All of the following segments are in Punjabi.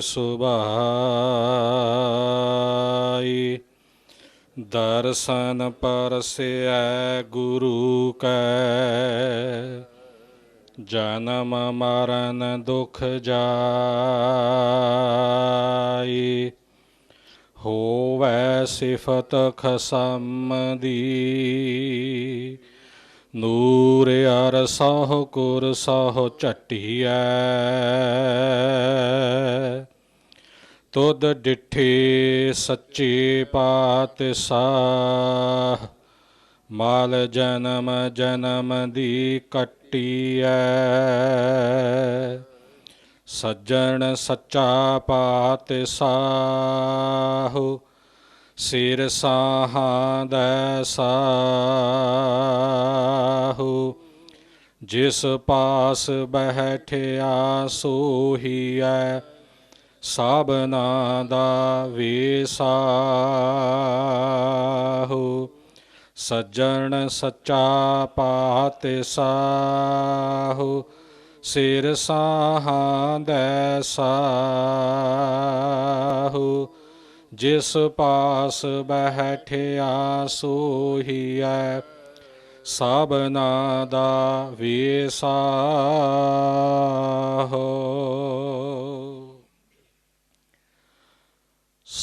ਸੁਭਾਈ। ਦਰਸ਼ਨ ਪਰਸੈ ਗੁਰੂ ਕੈ। ਜਨਮ ਮਰਨ ਦੁਖ ਜਾਈ। ਹੋਵੈ ਸਿਫਤ ਖਸਮ ਦੀ ਨੂਰ ਅਰ ਸਹੁ ਕੁਰ ਸਹੁ ਝਟੀਐ। ਤੁਧ ਡਿਠੇ ਸੱਚੇ ਪਾਤਸ਼ਾਹ, ਮਾਲ ਜਨਮ ਜਨਮ ਦੀ ਕੱਟੀਐ। ਸੱਜਣ ਸੱਚਾ ਪਾਤਸ਼ਾਹ, ਸਿਰ ਸਾਹਾਂ ਦਾ ਸਾਹੂ। ਜਿਸ ਪਾਸ ਬਹਿਠਿਆ ਸੋਹੀਐ ਸਭਨਾ ਦਾ ਵਿਸਾਹੂ, ਸੱਜਣ ਸੱਚਾ ਪਾਤਸ਼ਾਹੂ, ਸਿਰ ਸਾਹਾਂ ਦਾ ਸਾਹੂ, ਜਿਸ ਪਾਸ ਬਹਿਠਿਆ ਸੋਹੀਐ ਸਭਨਾ ਦਾ ਵਿਸਾਹੋ।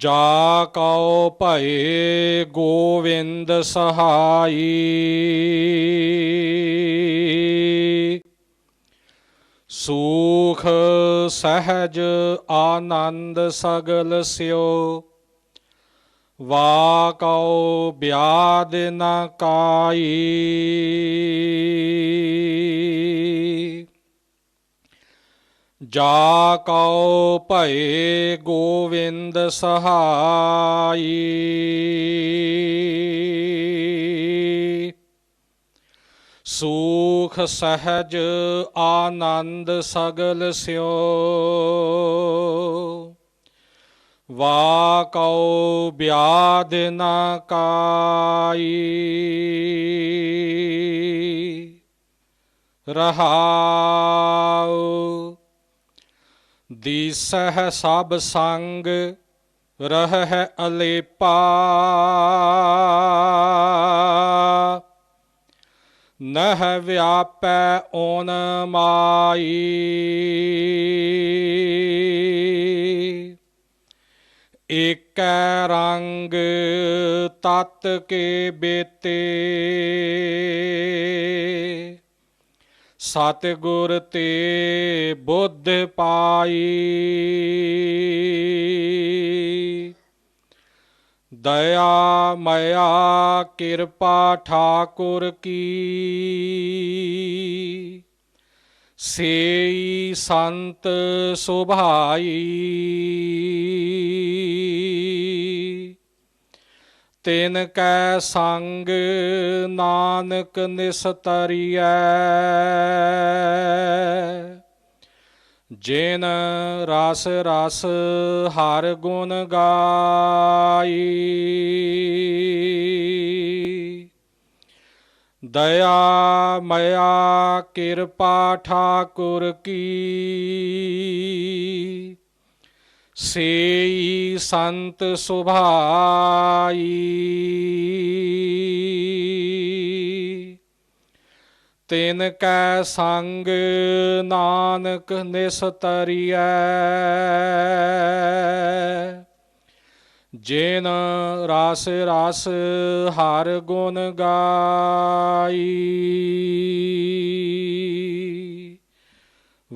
ਜਾ ਕਉ ਭਏ ਗੋਵਿੰਦ ਸਹਾਈ। ਸੂਖ ਸਹਿਜ ਆਨੰਦ ਸਗਲ ਸਿਓ। ਵਾ ਕਉ ਬਿਆਦ ਨ ਕਾਈ। ਜਾ ਕਉ ਭਏ ਗੋਵਿੰਦ ਸਹਾਈ। ਸੂਖ ਸਹਿਜ ਆਨੰਦ ਸਗਲ ਸਿਓ ਵਾ ਕਉ ਬਿਆਦ ਨ ਕਾਈ। ਰਹਾਉ ਦੀਸਹਿ ਸਭ ਸੰਗ ਰਹਿ ਅਲੇਪਾ। ਨਹ ਵਿਆਪੈ ਓਨ ਮਾਈ। ਏਕੈ ਰੰਗ ਤਤ ਕੇ ਬੇਤੇ। ਸਤਿਗੁਰ ਤੇ ਬੁੱਧ ਪਾਈ। ਦਇਆ ਮਇਆ ਕਿਰਪਾ ਠਾਕੁਰ ਕੀ। ਸੇਈ ਸੰਤ ਸੁਭਾਈ। ਤਿਨ ਕੈ ਸੰਗ ਨਾਨਕ ਨਿਸਤਰੀਐ। ਜਿਨ ਰਸ ਰਸ ਹਰ ਗੁਣ ਗਾਈ। ਦਇਆ ਮਇਆ ਕਿਰਪਾ ਠਾਕੁਰ ਕੀ। ਸੇਈ ਸੰਤ ਸੁਭਾਈ। ਤਿਨ ਕੈ ਸੰਗ ਨਾਨਕ ਨਿਸਤਰੀਐ। ਜਿਨ ਰਸ ਰਸ ਹਰ ਗੁਣ ਗਾਈ।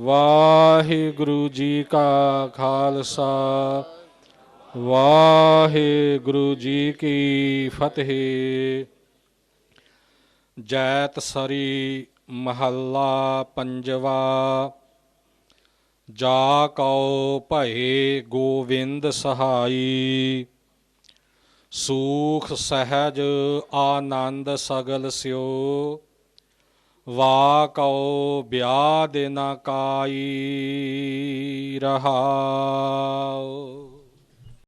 ਵਾਹਿਗੁਰੂ ਜੀ ਕਾ ਖਾਲਸਾ, ਵਾਹਿਗੁਰੂ ਜੀ ਕੀ ਫਤਿਹ। ਜੈਤ ਸਰੀ ਮਹੱਲਾ ਪੰਜਵਾ, ਜਾ ਕਉ ਭਏ ਗੋਵਿੰਦ ਸਹਾਈ। ਸੂਖ ਸਹਿਜ ਆਨੰਦ ਸਗਲ ਸਿਓ ਵਾ ਕਉ ਬਿਆਦ ਨ ਕਾਈ ਰਹਾਉ।